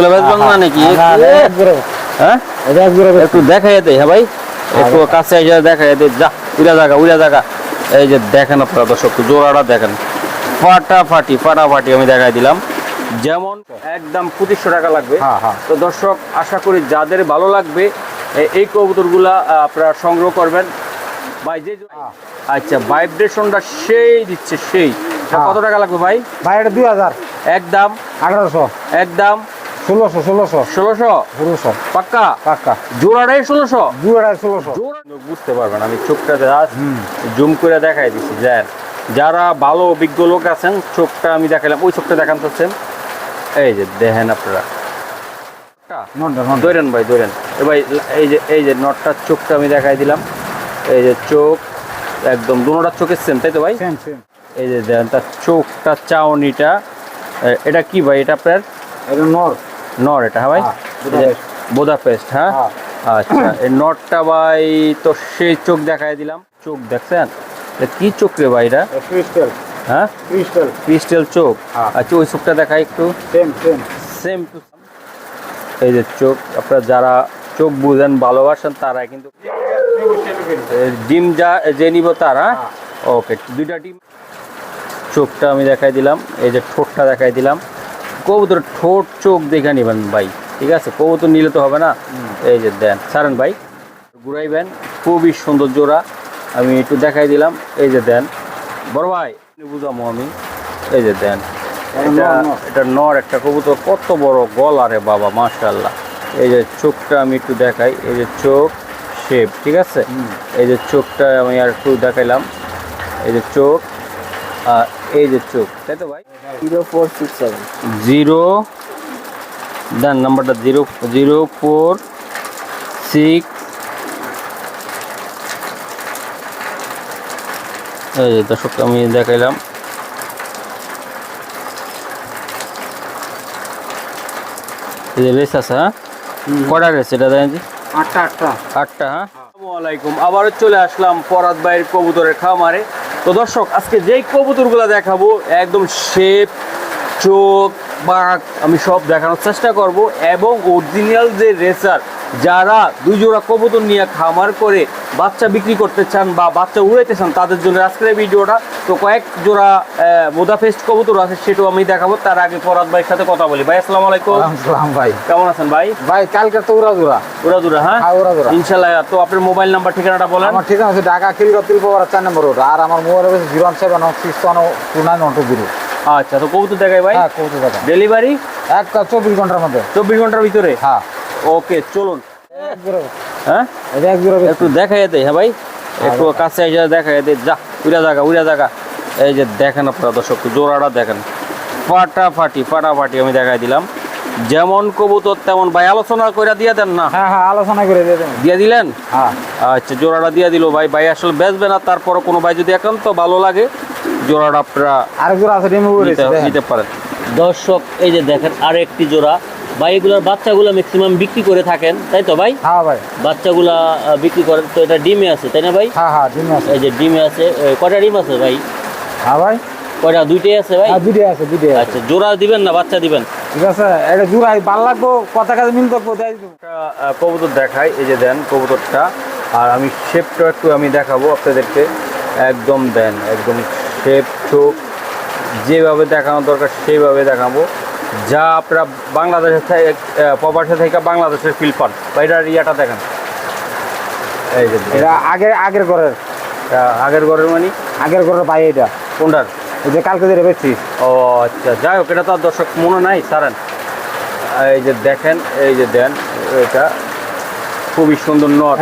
এগুলো বেচবেন না নাকি না, না, এক জোড়া। হ্যাঁ? একটু দেখাই হ্যাঁ ভাই? একটু কাছে এসে দেখাই দে যা উড়া জায়গা উড়া জায়গা। এই যে দেখেন আপনারা দর্শক জোড়াটা দেখেন। ফাটাফাটি ফাটাফাটি আমি দেখাই দিলাম। যেমন একদম পঁচিশশো টাকা লাগবে। হ্যাঁ, হ্যাঁ। তো দর্শক আশা করি যাদের ভালো লাগবে এই কবুতরগুলা আপনারা সংগ্রহ করবেন। ভাই যে। আচ্ছা ভাইব্রেশনটা সেই দিচ্ছে সেই। কত টাকা লাগবে ভাই? ভাই এটা দুই হাজার। একদম। আঠারোশো। একদম। ষোলোশো ষোলোশো। ষোলোশো? ষোলোশো। পাক্কা? কাকা জোড়াটাই ষোলোশো? আড়াই ষোলোশো। বুঝতে পারবেন আমি চোখটা জুম করে দেখাই দিছি যার যারা ভালো অভিজ্ঞ লোক আছেন চোখটা আমি দেখালাম। ওই চোখটা দেখান চাচ্ছেন এই যে দেখেন আপনারা। ধরেন ভাই ধরেন। এ ভাই এই যে এই যে নটটার চোখটা আমি দেখাই দিলাম। এই যে চোখ একদম দুটার চোখের সেম তাই তো ভাই? এই যে দেখেন তার চোখটা চাউনিটা এটা কি ভাই এটা আপনার? এটা নর। নর এটা হ্যাঁ ভাই? হ্যাঁ, বুদাপেস্ট। হ্যাঁ? হ্যাঁ। আচ্ছা এই নটটা ভাই তো সেই চোখ দেখাই দিলাম। চোখ দেখছেন? কি চোখ রে ভাই এটা? ক্রিস্টাল হ্যাঁ? ক্রিস্টাল ক্রিস্টাল চোখ। হ্যাঁ। আচ্ছা ওই চোখটা দেখাই একটু। সেম সেম সেম টু এই যে চোখ আপনারা যারা চোখ বুঝেন ভালোবাসেন তারা কিন্তু ডিম যা যে নিব তারা ওকে দুইটা ডিম। চোখটা আমি দেখাই দিলাম এই যে ঠোঁটটা দেখাই দিলাম। কবুতর ঠোঁট চোখ দেখে নেবেন ভাই। ঠিক আছে? কবুতর নিলে তো হবে না? এই যে দেন ছাড়েন ভাই। ঘুরাইবেন খুবই সুন্দর জোড়া। আমি একটু দেখাই দিলাম। এই যে দেন বড় ভাই বুঝামো আমি এই যে দেন এটা। এটা নর একটা কবুতর কত বড় গলা রে বাবা মাশাল্লাহ এই যে চোখটা আমি একটু দেখাই। এই যে চোখ শেপ ঠিক আছে? এই যে চোখটা আমি আর একটু দেখাইলাম। এই যে চোখ আর এই যে চোখ তাই তো ভাই? Zero four six seven. Zero then নাম্বারটা জিরো জিরো ফোর সিক্স। এই যে দর্শক আমি দেখাইলাম। রেস আছে হ্যাঁ? কটা রেস এটা দেখেন আটটা আটটা। আটটা হ্যাঁ? আসসালামাইকুম আবারও চলে আসলাম পরাত ভাইয়ের কবুতরের খামারে। তো দর্শক, আজকে যেই কবুতরগুলো দেখাবো, একদম শেপ চোখ, বাঁক, আমি সব দেখানোর চেষ্টা করব এবং অরিজিনাল যে রেসার যারা দুই জোড়া কবুতর নিয়ে খামার করে বাচ্চা বিক্রি করতে চান বা বাচ্চা উড়াইতে চান তাদের জন্য আজকের ভিডিওটা। তো কয়েক জোড়া বোদাফেস্ট কবুতর আছে সেটাও আমি দেখাবো। তার আগে পরাত ভাইয়ের সাথে কথা বলি। ভাই আসসালামু আলাইকুম। সালাম ভাই। কেমন আছেন ভাই? ভাই কালকে তো উড়া দুরা উড়া দুরা হ্যাঁ? হ্যাঁ উড়া দুরা ইনশাল্লাহ তো আপনার মোবাইল নাম্বার ঠিকানাটা বলেন। আমার ঠিকানা হচ্ছে ঢাকা খিলগা তিলপাড়া চার নম্বর রোড আর আমার মোবাইল হচ্ছে zero one seven six one two nine one two zero. আচ্ছা তো কবুতর দেখাই ভাই? হ্যাঁ কৌতুক দেখা ডেলিভারি এক চব্বিশ ঘণ্টার মধ্যে। চব্বিশ ঘণ্টার ভিতরে? হ্যাঁ। ওকে চলুন। হ্যাঁ? একটু দেখাই দে হ্যাঁ ভাই? একটু কাছে এসে দেখাই দে যা উড়া জায়গা উড়া জায়গা। এই যে দেখেন আপনারা দর্শক জোড়াটা দেখেন। ফাটাফাটি ফাটাফাটি আমি দেখাই দিলাম। যেমন কবুতর তেমন ভাই আলোচনা করে দিয়ে দেন না। হ্যাঁ হ্যাঁ আলোচনা করে দিয়ে দেবেন দিয়ে দিলেন? হ্যাঁ। আচ্ছা জোড়াটা দিয়ে দিল ভাই। ভাই আসলে বেচবে না তারপরে কোনো ভাই যদি একান্ত ভালো লাগে জোড়াটা আপনারা আরেক জোড়া আছে নিতে পারেন। দর্শক এই যে দেখেন আর একটি জোড়া। ভাই এগুলোর বাচ্চাগুলো ম্যাক্সিমাম বিক্রি করে থাকেন তাই তো ভাই? হ্যাঁ ভাই। বাচ্চাগুলা বিক্রি করেন তো এটা ডিমে আছে তাই না ভাই? হ্যাঁ হ্যাঁ ডিম আছে। এই যে ডিমে আছে কয়টা ডিম আছে ভাই? হ্যাঁ ভাই। কয়টা দুইটাই আছে ভাই? হ্যাঁ দুটোই আছে আছে। আচ্ছা জোড়া দিবেন না বাচ্চা দিবেন? ঠিক আছে এটা জোড়াই ভালো লাগবো কথা কাজে মিল থাকব তাই কবুতর দেখাই এই যে দেন কবুতরটা। আর আমি শেপটা একটু আমি দেখাবো আপনাদেরকে। একদম দেন একদম শেপ চোখ যেভাবে দেখানো দরকার সেইভাবে দেখাবো। যা আপনারা বাংলাদেশের প্রবাসে থেকে বাংলাদেশের ফিল পান। বা এটার ইয়াটা দেখেন। এই যে এটা আগের আগের ঘরের। আগের ঘরের মানে? আগের ঘরের ভাই এটা। কোনটার? এই যে কালকে যেটা বেচছি। ও আচ্ছা। যাই হোক এটা তো আর দর্শক মনে নাই সারেন এই যে দেখেন এই যে দেন এটা খুবই সুন্দর নর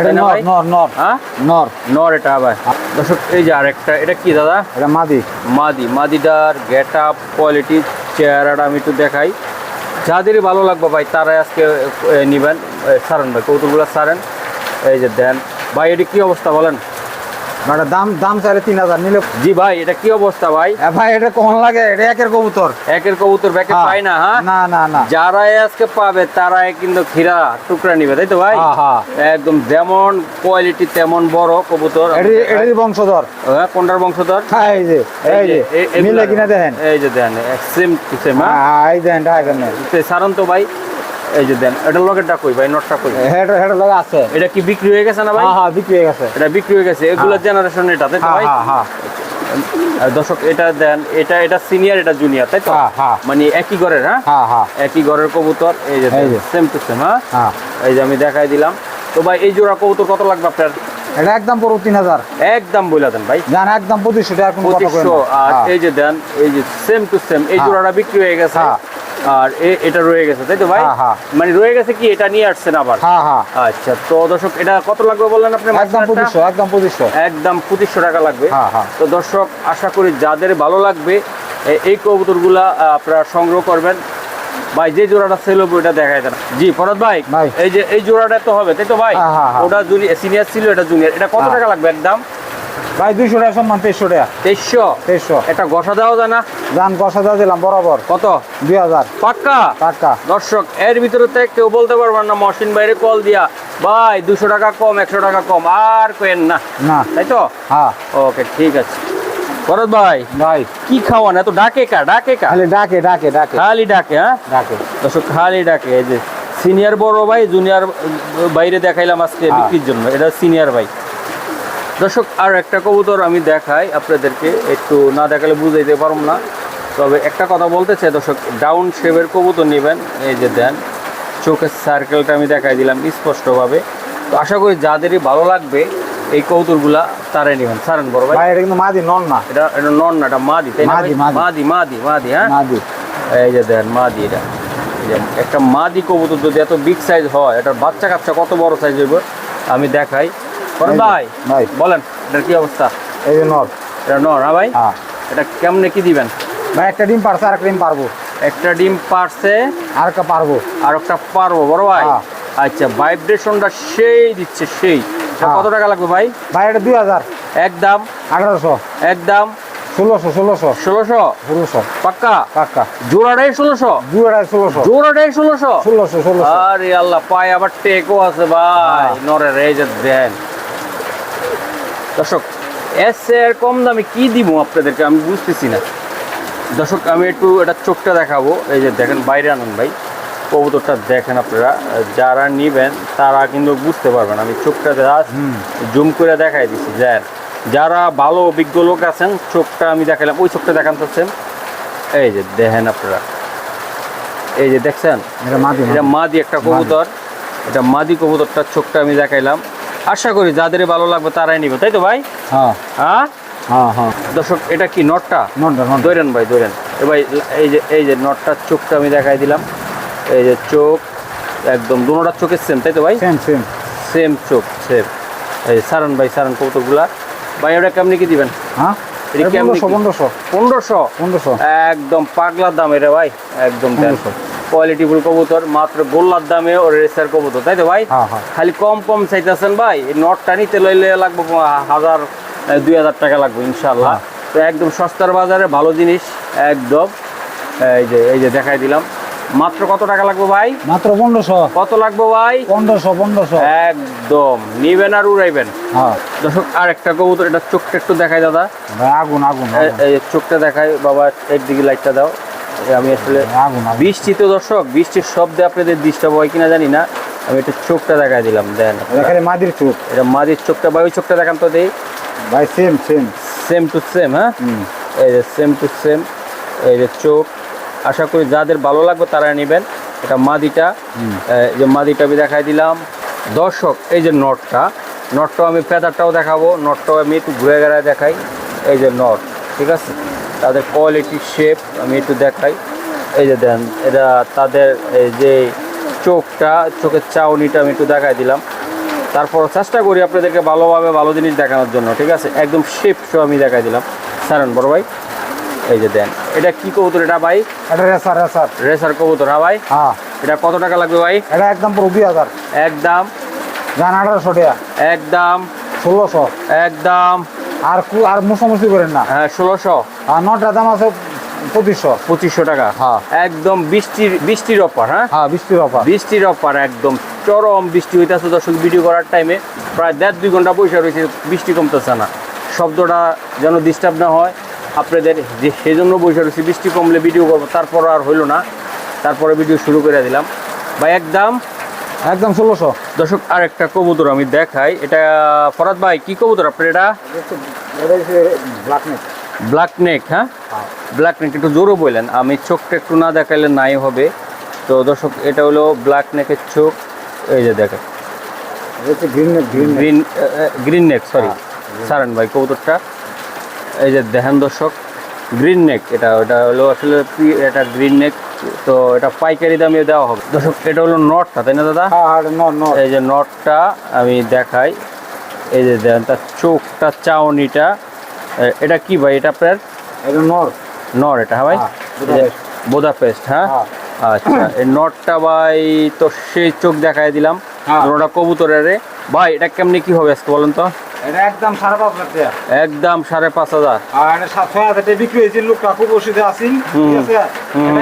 নর নর হ্যাঁ? নর। নর এটা আবার দর্শক এই যে আরেকটা এটা কি দাদা? এটা মাদি। মাদি। মাদিটার গেট আপ কোয়ালিটি চেহারাটা আমি একটু দেখাই। যাদেরই ভালো লাগবে ভাই, তারাই আজকে নেবেন। সারেন ভাই, কৌতুকগুলো সারেন। এই যে দেন, ভাই, এটি কী অবস্থা বলেন? এটা দাম দাম চাইলে তিন হাজার নিলে জি ভাই এটা কি অবস্থা ভাই? ভাই এটা কখন লাগে? এটা একের কবুতর। একের কবুতর ব্যাকে হ্যাঁ। পাই না হ্যাঁ? না না না। যারাই আজকে পাবে তারাই কিন্তু খিরা টুকরা নিবে তাই তো ভাই? হ্যাঁ একদম যেমন কোয়ালিটি তেমন বড় কবুতর বংশধর। হ্যাঁ, কোনটার বংশধর? এই যে এই যে মিলে কিনা দেখেন। এই যে দেন সেম সেম হ্যাঁ? এই দেখেন ঢাকা ভাই। এই যে দেন এটা কই ভাই? নটটা কই? হেড হেড লাগা আছে। এটা কি বিক্রি হয়ে গেছে না ভাই? হ্যাঁ হ্যাঁ বিক্রি হয়ে গেছে। এটা বিক্রি হয়ে গেছে। এগুলো হ্যাঁ। জেনারেশন এটা তাই তো হ্যাঁ ভাই? হ্যাঁ হ্যাঁ। দর্শক এটা দেন এটা এটা সিনিয়র এটা জুনিয়র তাই তো? হ্যাঁ, হ্যাঁ। মানে একই ঘরের হ্যাঁ? হ্যাঁ হ্যাঁ। একই ঘরের কবুতর এই যে সেম টু সেম হ্যাঁ? হ্যাঁ। এই যে আমি দেখাই দিলাম। তো ভাই এই জোড়া কবুতর কত লাগবে আপনার? এটা একদম পুরো তিন হাজার। একদম বলে দেন ভাই। জান একদম পঁচিশশো টাকা পঁচিশশো আর হ্যাঁ। এই যে দেন এই যে সেম টু সেম এই হ্যাঁ। জোড়াটা বিক্রি হয়ে গেছে। হ্যাঁ। আর এটা রয়ে গেছে তাই তো ভাই? হ্যাঁ, হ্যাঁ। মানে রয়ে গেছে কি এটা নিয়ে আসছেন আবার? হ্যাঁ হ্যাঁ। আচ্ছা তো দর্শক এটা কত লাগবে বললেন আপনি একদম পঁচিশশো একদম পঁচিশশো। একদম পঁচিশশো টাকা লাগবে। তো দর্শক আশা করি যাদের ভালো লাগবে এই কবুতরগুলা আপনারা সংগ্রহ করবেন। ভাই যে জোড়াটা ছিল ওটা দেখাই দেন। জি ফরদ ভাই। এই যে এই জোড়াটা তো হবে তাই তো ভাই। ওটা সিনিয়র ছিল এটা জুনিয়র এটা কত। টাকা লাগবে একদম? ভাই দুইশো টাকা সম্মান তেইশশো টাকা। তেইশশো? তেইশশো। একটা ঘষা দেওয়া যায় না? জান কষা দেওয়া দিলাম বরাবর। কত? দুই হাজার। পাক্কা? টাকা দর্শক এর ভিতরে তো কেউ বলতে পারবেন না মশিন বাইরে কল দিয়া ভাই দুশো টাকা কম একশো টাকা কম। আর কেন না। না। তাই তো? হ্যাঁ। ওকে ঠিক আছে। ভরত ভাই ভাই। কি খাওয়ান? এত ডাকে কা ডাকে কা? খালি ডাকে ডাকে ডাকে। খালি ডাকে হ্যাঁ? ডাকে। দর্শক খালি ডাকে এই যে সিনিয়র বড় ভাই জুনিয়র বাইরে দেখাইলাম আজকে হ্যাঁ। বিক্রির জন্য। এটা সিনিয়র ভাই। দর্শক আর একটা কবুতর আমি দেখাই আপনাদেরকে। একটু না দেখালে বুঝাইতে পারব না। তবে একটা কথা বলতে চাই দর্শক ডাউন শেপের কবুতর নেবেন। এই যে দেন চোখের সার্কেলটা আমি দেখাই দিলাম স্পষ্টভাবে। তো আশা করি যাদেরই ভালো লাগবে এই কবুতরগুলা তারাই নেবেন। সারেন বড় ভাই। এটা কিন্তু মাদি নন না। এটা এটা নন না এটা মাদি তাই না মাদি? মাদি। মাদি মাদি মাদি হ্যাঁ? মাদি। এই যে দেন মাদি এটা। একটা মাদি কবুতর যদি এত বিগ সাইজ হয় এটার বাচ্চা কাচ্চা কত বড় সাইজ হইব আমি দেখাই। বলেন ভাই ভাই। বলেন এটার কি অবস্থা? এই যে নর। এটা নর হ্যাঁ ভাই? হ্যাঁ। এটা কেমনে কি দিবেন? ভাই একটা ডিম পারছে আর একটা ডিম পারব। একটা ডিম পারছে আর একটা পারব। আর একটা পারব বড় ভাই। হ্যাঁ। আচ্ছা ভাইব্রেশনটা সেই দিচ্ছে সেই। হ্যাঁ। কত টাকা লাগবে ভাই? ভাই এটা দুই হাজার। একদম আঠারোশো। একদম ষোলোশো ষোলোশো। ষোলোশো? ষোলোশো। পাক্কা? টাকা জোড়াটাই ষোলোশো? আড়াই ষোলোশো। জোড়াটাই ষোলোশো? ষোলোশো ষোলোশো। আরে আল্লাহ পায় আবার টেকও আছে ভাই। নরের এই যে দেন। দর্শক এস এর কম দামে কি দিব আপনাদেরকে আমি বুঝতেছি না। দর্শক আমি একটু এটা চোখটা দেখাবো। এই যে দেখেন বাইরে আনুন ভাই কবুতরটা দেখেন আপনারা। যারা নিবেন তারা কিন্তু বুঝতে পারবেন। আমি চোখটা জুম করে দেখাই দিচ্ছি যার। যারা ভালো অভিজ্ঞ লোক আছেন চোখটা আমি দেখালাম। ওই চোখটা দেখান same। এই যে দেখেন আপনারা। এই যে দেখছেন? এটা মাদি এটা মাদি। একটা কবুতর। এটা মাদি কবুতরটার চোখটা আমি দেখাইলাম। আশা করি যাদের ভালো লাগবে তারাই নিবে তাই তো ভাই? হ্যাঁ। হ্যাঁ? হ্যাঁ হ্যাঁ। দর্শক এটা কি নটটা? দৈরেন ভাই দৈরেন ভাই এই যে এই যে নটটার চোখটা আমি দেখাই দিলাম। এই যে চোখ একদম দুটার চোখের সেম তাই তো ভাই? সেম সেম সেম চোখ সেম এই সারান ভাই সারান কৌতুকগুলা ভাই ওটা কেমনি কি দিবেন? হ্যাঁ? পনেরোশো পনেরোশো। পনেরোশো? পনেরোশো। একদম পাগলার দাম এটা ভাই একদম পনেরোশো। কোয়ালিটিফুল কবুতর মাত্র গোল্লার দামে ও রেসার কবুতর তাই তো ভাই? হ্যাঁ হ্যাঁ। খালি কম কম চাইতেছেন ভাই নটটা নিতে লইলে লাগবে হাজার দুই হাজার টাকা লাগবে ইনশাল্লাহ হ্যাঁ। তো একদম সস্তার বাজারে ভালো জিনিস একদম। এই যে এই যে দেখাই দিলাম। মাত্র কত টাকা লাগবে ভাই? মাত্র পনেরোশো। কত লাগবে ভাই? পনেরোশো পনেরোশো। একদম। নিবেন আর উড়াইবেন। দর্শক আর একটা কবুতর এটা চোখটা একটু দেখায় দাদা। আগুন আগুন চোখটা দেখায় বাবা একদিকে লাইটটা দাও। আমি আসলে বৃষ্টি তো দর্শক বৃষ্টির শব্দে আপনাদের ডিস্টার্ব হয় কিনা জানি না। আমি একটু চোখটা দেখাই দিলাম দেন। এখানে মাদির চোখ। এটা মাদির চোখটা বা ওই চোখটা দেখান তো দেই। ভাই same same same to same হ্যাঁ? এই যে সেম টু সেম এই যে চোখ। আশা করি যাদের ভালো লাগবে তারা নেবেন এটা মাদিটা। এই যে মাদিটা আমি দেখাই দিলাম। দর্শক এই যে নটটা নটটাও আমি ফেদারটাও দেখাবো নটটাও আমি একটু ঘুরে ঘেরায় দেখাই। এই যে নট ঠিক আছে? তাদের কোয়ালিটি শেপ আমি একটু দেখাই। এই যে দেন এটা তাদের এই যে চোখটা চোখের চাউনিটা আমি একটু দেখাই দিলাম। তারপর চেষ্টা করি আপনাদেরকে ভালোভাবে ভালো জিনিস দেখানোর জন্য ঠিক আছে? একদম শেপ শো আমি দেখাই দিলাম। সারেন বড় ভাই এই যে দেন এটা কি কবুতর এটা ভাই? এটা রেসার রেসার রেসার কবুতর হ্যাঁ ভাই? হ্যাঁ। এটা কত টাকা লাগবে ভাই? এটা একদম দুই হাজার। একদম। জান আঠারোশো টাকা। একদম। ষোলোশো। একদম। আর কু আর মুসামুসি করেন না। হ্যাঁ ষোলোশো। আর নটার দাম আছে পঁচিশশো। পঁচিশশো টাকা হ্যাঁ। একদম বৃষ্টির বৃষ্টির অফার হ্যাঁ? হ্যাঁ বৃষ্টির অফার। বৃষ্টির অফার একদম চরম বৃষ্টি হইতেছে। দর্শক ভিডিও করার টাইমে প্রায় দেড় দুই ঘণ্টা বসে রয়েছে বৃষ্টি কমতেছে না। শব্দটা যেন ডিস্টার্ব না হয় আপনাদের যে সেই জন্য বসে রয়েছে বৃষ্টি কমলে ভিডিও করব তারপর আর হইল না। তারপরে ভিডিও শুরু করে দিলাম। ভাই একদম একদম ষোলোশো। দর্শক আর একটা কবুতর আমি দেখাই। এটা ফরাদ ভাই কি কবুতর আপনার এটা? ব্ল্যাক নেক হ্যাঁ? ব্ল্যাক নেক একটু জোরও বললেন। আমি চোখটা একটু না দেখাইলে নাই হবে। তো দর্শক এটা হলো ব্ল্যাক নেকের চোখ। এই যে দেখেন। গ্রিন নেক সরি সারান ভাই কবুতরটা। এই যে দেখেন দর্শক। গ্রিন নেক এটা ওটা হলো আসলে এটা গ্রিন নেক তো এটা পাইকারি দামে দেওয়া হবে। দর্শক এটা হলো নটটা তাই না দাদা? হ্যাঁ হ্যাঁ এই যে নটটা আমি দেখাই। এই যে দেখেন তার চোখটা চাউনিটা এটা কি ভাই? এটা আপনার? এটা নট নর এটা হ্যাঁ ভাই? হ্যাঁ, বোদা পেস্ট হ্যাঁ? হ্যাঁ। আচ্ছা এই নটটা ভাই তো সেই চোখ দেখাই দিলাম। হ্যাঁ। ওটা কবুতরের। ভাই এটা কেমনি কি হবে আজকে বলেন তো? একদম সাড়ে পাঁচ টাকা। একদম সাড়ে পাঁচ হাজার। আর এটা সাত ছয় হাজার টাকা বিক্রি আসিন ঠিক আছে?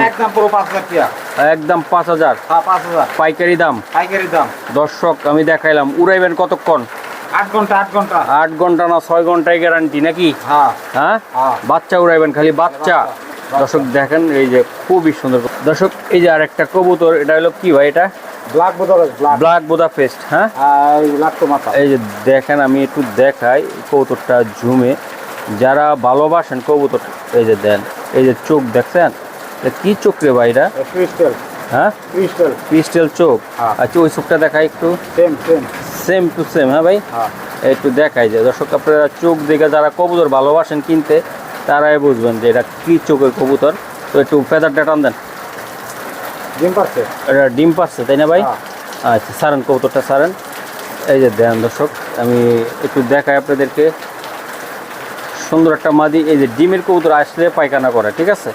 একদম পুরো পাঁচ টাকা। একদম পাঁচ হাজার। পাঁচ হাজার। পাইকারি দাম। পাইকারি দাম। দর্শক আমি দেখাইলাম উড়াইবেন কতক্ষণ? আট ঘণ্টা আট ঘণ্টা। আট ঘণ্টা না ছয় ঘন্টায় গ্যারান্টি নাকি? হ্যাঁ। হ্যাঁ? হ্যাঁ। বাচ্চা উড়াইবেন খালি বাচ্চা। দর্শক দেখেন এই যে খুবই সুন্দর। দর্শক এই যে আরেকটা কবুতর এটা হলো কি ভাই এটা? ব্ল্যাক বোদা পেস্ট হ্যাঁ? এই যে দেখেন আমি একটু দেখাই ঝুমে। যারা ভালোবাসেন কবুতর এই যে দেন এই যে চোখ দেখছেন? কি চোখ রে ভাই এটা? ক্রিস্টাল হ্যাঁ? ক্রিস্টাল ক্রিস্টাল চোখ। হ্যাঁ। আচ্ছা ওই চোখটা দেখাই একটু। Same same same to same হ্যাঁ ভাই? হ্যাঁ। একটু দেখাই যে দর্শক আপনারা চোখ দেখে যারা কবুতর ভালোবাসেন কিনতে তারাই বুঝবেন যে এটা কি চোখের কবুতর। তো একটু ফেদারটা টান দেন। ডিম পাচ্ছে এটা ডিম পাচ্ছে তাই না ভাই? হ্যাঁ। আচ্ছা সারেন কবুতরটা সারেন। এই যে দেন দর্শক আমি একটু দেখাই আপনাদেরকে। সুন্দর একটা মাদি এই যে ডিমের কবুতর আসলে পায়খানা করে ঠিক আছে?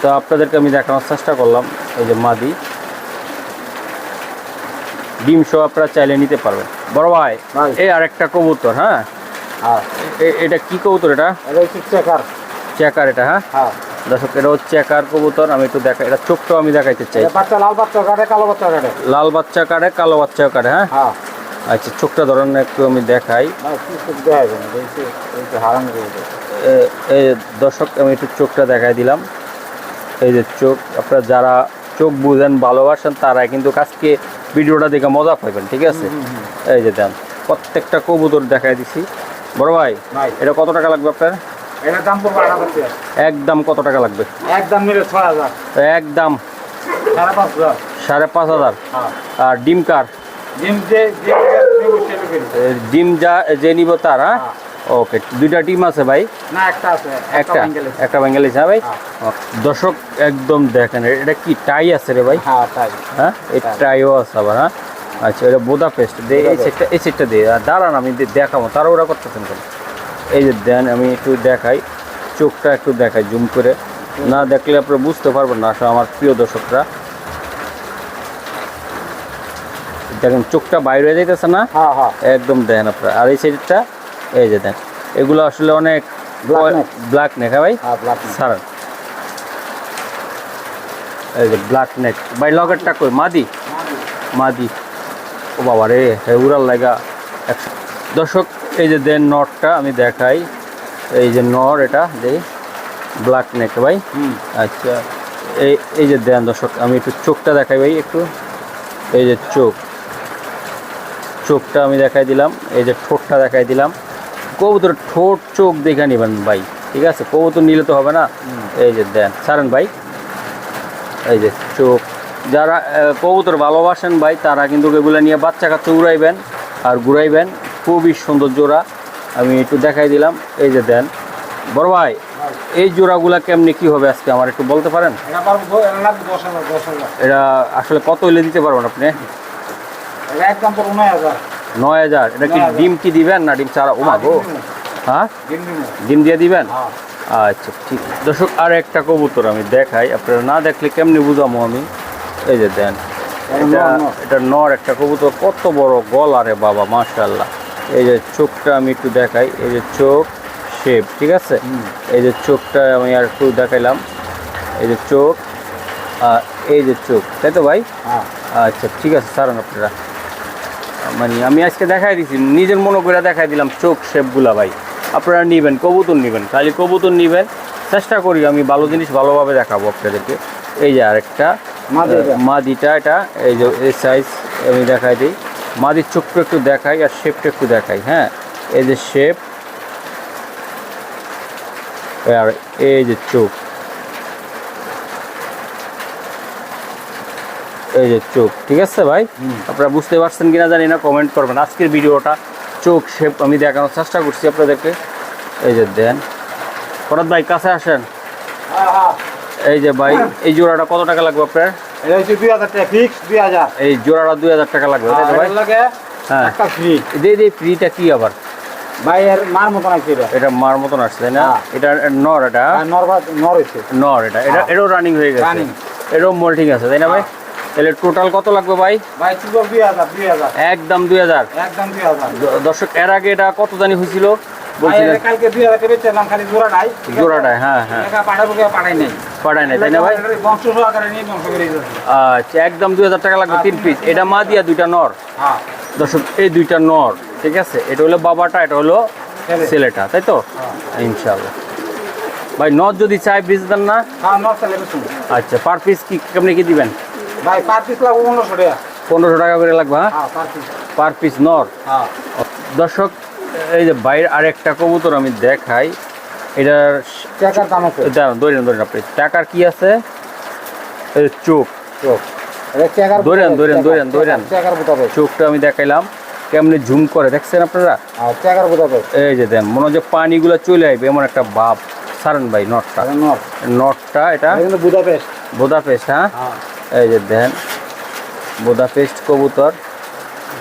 তো আপনাদেরকে আমি দেখানোর চেষ্টা করলাম এই যে মাদি। ডিম সহ আপনারা চাইলে নিতে পারবেন। বড় ভাই। এই আরেকটা কবুতর হ্যাঁ? হ্যাঁ। এটা কি কবুতর এটা? এটা চেকার। চেকার এটা হ্যাঁ? হ্যাঁ। দর্শক এটা হচ্ছে একার কবুতর আমি একটু দেখা এটা চোখটাও আমি দেখাইতে চাই। বাচ্চা লাল বাচ্চা কাটে কালো বাচ্চা কাটে লাল বাচ্চা কাটে কালো বাচ্চা কাটে হ্যাঁ? হ্যাঁ। আচ্ছা চোখটা ধরেন একটু আমি দেখাই। এই দর্শক আমি একটু চোখটা দেখাই দিলাম। এই যে চোখ আপনারা যারা চোখ বুঝেন ভালোবাসেন তারা কিন্তু আজকে ভিডিওটা দেখে মজা পাইবেন ঠিক আছে? এই যে দেন প্রত্যেকটা কবুতর দেখাই দিছি। বড় ভাই। এটা কত টাকা লাগবে আপনার? এটার দাম পড়বে আট হাজার টাকা। একদম কত টাকা লাগবে? একদম নিলে ছয় হাজার। একদম। সাড়ে পাঁচ হাজার। সাড়ে পাঁচ হাজার? হ্যাঁ। আর ডিম কার? ডিম যে ডিম যা যে নিব তার হ্যাঁ? ওকে দুইটা টিম আছে ভাই? না একটা আছে একটা একটা? বেঙ্গালি হ্যাঁ ভাই? হ্যাঁ। দর্শক একদম দেখেন এটা কি টাই আছে রে ভাই? হ্যাঁ হ্যাঁ? এই টাইও আছে আবার হ্যাঁ? আচ্ছা এটা বোদা পেস্ট দে এই সেটটা এই সেটটা দিয়ে দাঁড়ান আমি দেখাবো তারা ওরা করতেছেন কেন? এই যে দেন আমি একটু দেখাই। চোখটা একটু দেখাই জুম করে। না দেখলে আপনারা বুঝতে পারবেন না আসলে আমার প্রিয় দর্শকরা। দেখেন চোখটা বাইরে হয়ে যাইতেছে না? হ্যাঁ হ্যাঁ। একদম দেখেন আপনারা। আর এই সাইডটা এই যে দেন। এগুলো আসলে অনেক ব্ল্যাক নেক হ্যাঁ ভাই? হ্যাঁ সারান এই যে ব্ল্যাক নেক ভাই লগেরটা কই? মাদি? মাদি। ও বাবা রে উড়াল লাগা। একশো দর্শক এই যে দেন নটটা আমি দেখাই। এই যে নর এটা দেই ব্ল্যাক নেক ভাই। হুম। আচ্ছা এই এই যে দেন দর্শক আমি একটু চোখটা দেখাই ভাই একটু। এই যে চোখ চোখটা আমি দেখাই দিলাম। এই যে ঠোঁটটা দেখাই দিলাম। কবুতর ঠোঁট চোখ দেখে নেবেন ভাই ঠিক আছে? কবুতর নিলে তো হবে না। এই যে দেন সারেন ভাই। এই যে চোখ যারা কবুতর ভালোবাসেন ভাই তারা কিন্তু এগুলো নিয়ে বাচ্চা কাচ্চা উড়াইবেন আর ঘুরাইবেন। খুবই সুন্দর জোড়া। আমি একটু দেখাই দিলাম। এই যে দেন। বড় ভাই এই জোড়াগুলা কেমনি কি হবে আজকে? আমার একটু বলতে পারেন? এটা আসলে কত এলে দিতে পারবেন আপনি? নয় হাজার। এটা কি ডিম কি দিবেন না ডিম ছাড়া? ওমা গো। হ্যাঁ? ডিম দিয়ে দিবেন? হ্যাঁ। আচ্ছা ঠিক। দর্শক আর একটা কবুতর আমি দেখাই। আপনারা না দেখলে কেমনি বুঝামো আমি? এই যে দেন। এটা এটা নর, একটা কবুতর। কত বড় গলা রে বাবা মাশাল্লাহ এই যে চোখটা আমি একটু দেখাই এই যে চোখ শেপ ঠিক আছে? এই যে চোখটা আমি আর একটু দেখাইলাম এই যে চোখ আর এই যে চোখ তাই তো ভাই? হ্যাঁ। আচ্ছা ঠিক আছে সারান আপনারা। মানে আমি আজকে দেখাই দিছি নিজের মনে করে দেখাই দিলাম চোখ শেপগুলা ভাই। আপনারা নেবেন কবুতর নেবেন খালি কবুতর নেবেন। চেষ্টা করি আমি ভালো জিনিস ভালোভাবে দেখাবো আপনাদেরকে। এই যে আরেকটা মাদি মাদিটা এটা এই যে এই সাইজ আমি দেখাই দিই। মাদির চোখটা একটু দেখাই আর শেপটা একটু দেখাই হ্যাঁ? এই যে শেপ আর এই যে চোখ। এই যে চোখ ঠিক আছে ভাই? আপনারা বুঝতে পারছেন কিনা জানি না কমেন্ট করবেন। আজকের ভিডিওটা চোখ শেপ আমি দেখানোর চেষ্টা করছি আপনাদেরকে। এই যে দেন। ফরাদ ভাই কাছে আসেন। হ্যাঁ হ্যাঁ। এই যে ভাই এই জোড়াটা কত টাকা লাগবে আপনার? এটা হচ্ছে দুই হাজার টাকা ফিক্স দুই হাজার। এই জোড়াটা দুই হাজার টাকা লাগবে ভাই? লাগে হ্যাঁ। একটা ফ্রি যে যে ফ্রিটা কি আবার? ভাই এর মার মতন আছে এটা। এটা মার মতন আসছে না? হ্যাঁ। এটা নর এটা? আর নরবা নর হয়েছে। নর এটা। এটা হ্যাঁ। এটাও রানিং হয়ে গেছে। রানিং এটাও মোল্টিং আছে তাই না ভাই? তাহলে টোটাল কত লাগবে ভাই? ভাই দুই হাজার দুই হাজার। একদম দুই হাজার। একদম দুই হাজার। দর্শক এর আগে এটা কত জানি হয়েছিল? এর কালকে দুই হাজার বেচলাম খালি জোড়া নাই। জোড়াটায় হ্যাঁ হ্যাঁ। পাঠাবো পাঠাই নাই। পাঠায় নাই তাই না ভাই? বংশ সহকারে নিয়ে বংশ করে আচ্ছা একদম দুই হাজার টাকা লাগবে তিন পিস এটা মা দিয়া দুইটা নর। হ্যাঁ। দর্শক এই দুইটা নর ঠিক আছে? এটা হলো বাবাটা এটা হলো ছেলে। ছেলেটা তাই তো? ইনশাল্লাহ ভাই নর যদি চাই বীজ দেন না? হ্যাঁ আচ্ছা পার পিস কি কেমনি কি দিবেন? ভাই পার পিস লাগবো পনেরোশো টাকা। পনেরোশো টাকা করে লাগবে হ্যাঁ? হ্যাঁ পার পিস নর। হ্যাঁ। দর্শক এই যে বাইরের আরেকটা কবুতর আমি দেখাই এটার টাকার আছে। দাঁড়ান ধরেন ধরেন আপনি টাকার কি আছে? চোখ। চোখ। ধরেন, ধরেন, ধরেন, ধরেন। চোখটা আমি দেখাইলাম কেমনি ঝুম করে দেখছেন আপনারা? বোতাবে এই যে দেন মনে হয় পানিগুলো চলে আসবে এমন একটা ভাব সারেন ভাই নটটা। নটটা এটা? বুদাপেস্ট। হ্যাঁ? হ্যাঁ। এই যে দেন বোদা পেস্ট কবুতর।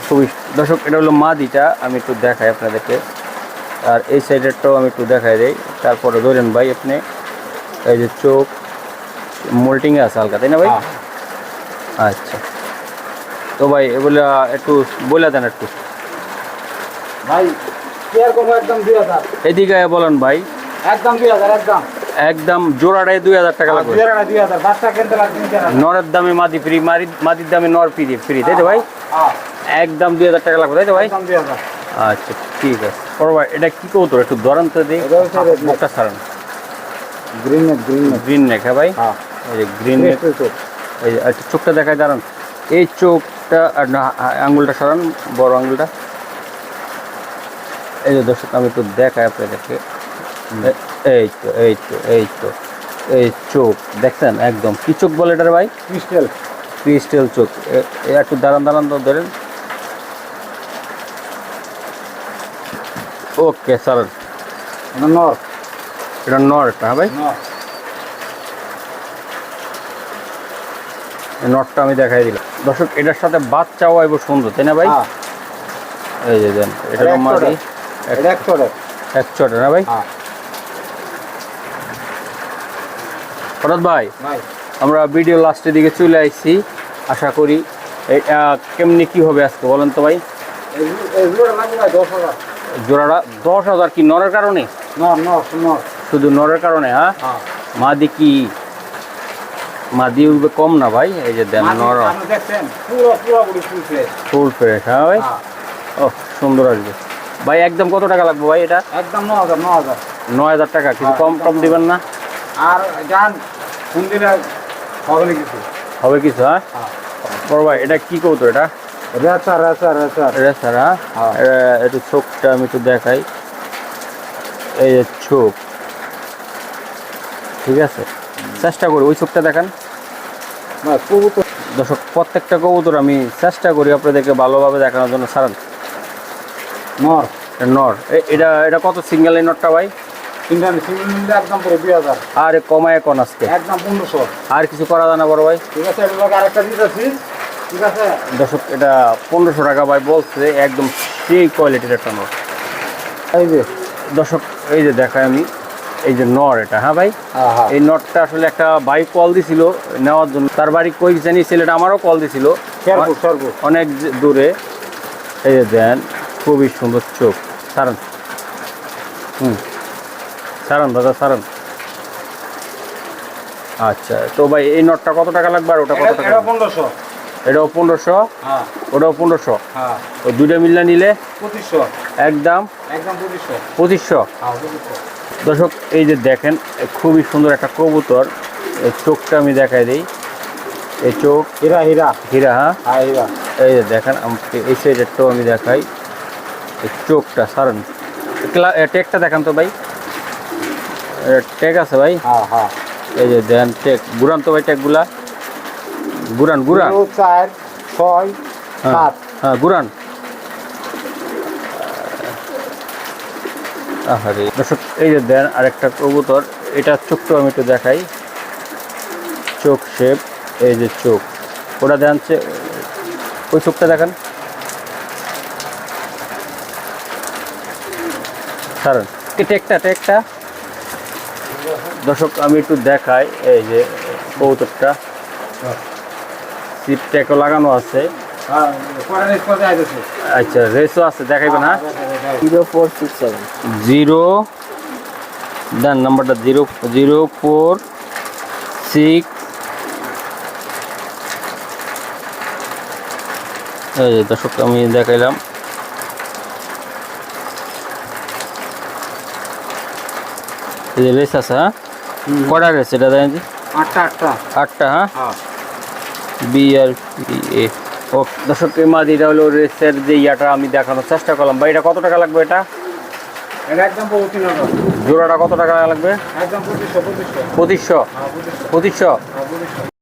খুবই দর্শক এটা হলো মাদিটা আমি একটু দেখাই আপনাদেরকে। আর এই সাইডেরটাও আমি একটু দেখাই দিই। তারপরে ধরেন ভাই আপনি এই যে চোখ মোল্টিংয়ে আছে হালকা তাই না ভাই? হ্যাঁ। আচ্ছা। তো ভাই এগুলো একটু বলে দেন একটু। ভাই একদম দুই হাজার। এদিকে বলেন ভাই। একদম দুই হাজার একদম। একদম জোড়াটাই দুই হাজার টাকা লাগবে। নরের দামে মাদি ফ্রি মারি মাদির দামে নর ফ্রি ফ্রি তাই তো ভাই? হ্যাঁ। একদম দুই হাজার টাকা লাগবে তাই তো ভাই? আচ্ছা ঠিক আছে। বড় ভাই এটা কি কৌতর একটু দরান তো দিই neck। মুখটা ছাড়ান। Green net green net green neck হ্যাঁ ভাই? হ্যাঁ। এই যে গ্রিন নেক। এই আচ্ছা চোখটা দেখায় দাঁড়ান। এই চোখটা আঙুলটা সরান বড় আঙুলটা। এই যে দর্শক আমি একটু দেখাই আপনাদেরকে। এই তো এই তো এই তো এই চোখ। দেখছেন? একদম। কি চোখ বলে এটার ভাই? ক্রিস্টাল। ক্রিস্টাল চোখ। একটু দাঁড়ান দাঁড়ান তো ধরেন। ওকে স্যার এটা নর। এটা নরটা হ্যাঁ ভাই? নটটা আমি দেখাই দিলাম। দর্শক এটার সাথে বাচ্চাও আইব সুন্দর তাই না ভাই? হ্যাঁ। এই যে দেন এটা এক মাদি এক চটে না ভাই? হ্যাঁ। হঠাৎ ভাই ভাই। আমরা ভিডিও লাস্টের দিকে চলে আসছি আশা করি কেমনি কি হবে আজকে বলেন তো ভাই? এগুলো- ভাই দশ হাজার। জোড়াটা দশ হাজার কি নরের কারণে? শুধু নরের কারণে হ্যাঁ? মাদি কি মাদি উঠবে কম না ভাই এই যে দেন নর। Full fresh. হ্যাঁ ভাই? হ্যাঁ। ও সুন্দর আসবে। ভাই একদম কত টাকা লাগবে ভাই এটা? একদম ন হাজার ন হাজার। নয় হাজার টাকা কিছু হ্যাঁ, কম কম দিবেন না? আর যান ফোন দিলে হবে কিছু? হবে কিছু হ্যাঁ? হ্যাঁ। বড় ভাই এটা কি কৌতো এটা? রেসা রেসা রেসা এটা স্যার হ্যাঁ। এটা- একটু চোখটা আমি একটু দেখাই। এই যে চোখ। ঠিক আছে? চেষ্টা করি ওই চোখটা দেখান। ভাই কবুতর। দর্শক প্রত্যেকটা কবুতর আমি চেষ্টা করি আপনাদেরকে ভালোভাবে দেখানোর জন্য। সারান নর। নর। এটা এটা কত সিঙ্গেল এই নটটা ভাই? একদম পুরো দুই হাজার। আর কমায় কোন আজকে। একদম পনেরোশো। আর কিছু করা যায় না বড় ভাই। ঠিক আছে আরেকটা দিতেছি। ঠিক আছে? দর্শক এটা পনেরোশো টাকা ভাই বলছে একদম সেই কোয়ালিটির একটা নট এই যে। দর্শক এই যে দেখায় আমি এই যে নর এটা হ্যাঁ ভাই? এই নটটা আসলে একটা বাইক কল দিছিল নেওয়ার জন্য। তার বাড়ি কই জানি ছেলেটা আমারও কল দিছিল। অনেক দূরে। এই যে দেন খুবই সুন্দর চোখ। সারান। হুম। সারান দাদা সারান। আচ্ছা তো ভাই এই নটটা কত টাকা লাগবে আর ওটা কত টাকা পনেরোশো। এটাও পনেরোশো। হ্যাঁ। ওটাও পনেরোশো। হ্যাঁ। ও দুইটা মিললে নিলে পঁচিশশো। একদম একদম পঁচিশশো। পঁচিশশো। হ্যাঁ দর্শক এই যে দেখেন খুবই সুন্দর একটা কবুতর। চোখটা আমি দেখাই দিই। এই চোখ হীরা হীরা। হীরা হ্যাঁ? হীরা। এই যে দেখেন আমাকে এই সাইডেরটাও আমি দেখাই। এই চোখটা সারান। টেকটা দেখান তো ভাই। টেক আছে ভাই? হ্যাঁ হ্যাঁ। এই যে দেন টেক। গুরান তো ভাই টেকগুলা। গুরান গুরান। চার ছয় হ্যাঁ সাত। হ্যাঁ গুরান। আহারে দর্শক এই যে দেন আরেকটা কবুতর এটা চোখটা আমি একটু দেখাই। চোখ শেপ এই যে চোখ। ওটা দেন ওই চোখটা দেখান। সারান টেকটা টেকটা দর্শক আমি একটু দেখাই এই যে কবুতরটা। সিট ট্যাকও লাগানো আছে। হ্যাঁ আচ্ছা রেসও আছে দেখাইবেন হ্যাঁ zero four six seven zero then নাম্বারটা জিরো জিরো ফোর সিক্স এই যে দর্শক আমি দেখাইলাম। এই রেস আছে হ্যাঁ? কটা রেস এটা দেখেন আটটা আটটা। আটটা হ্যাঁ। হ্যাঁ বি আর পি এ। ও দর্শক মাছ এটা হলো রেসের যে ইয়াটা আমি দেখানোর চেষ্টা করলাম। বা এটা কত টাকা লাগবে এটা? জোড়াটা কত টাকা লাগবে? একদম পঁচিশশো পঁচিশশো। হ্যাঁ হ্যাঁ পঁচিশশো।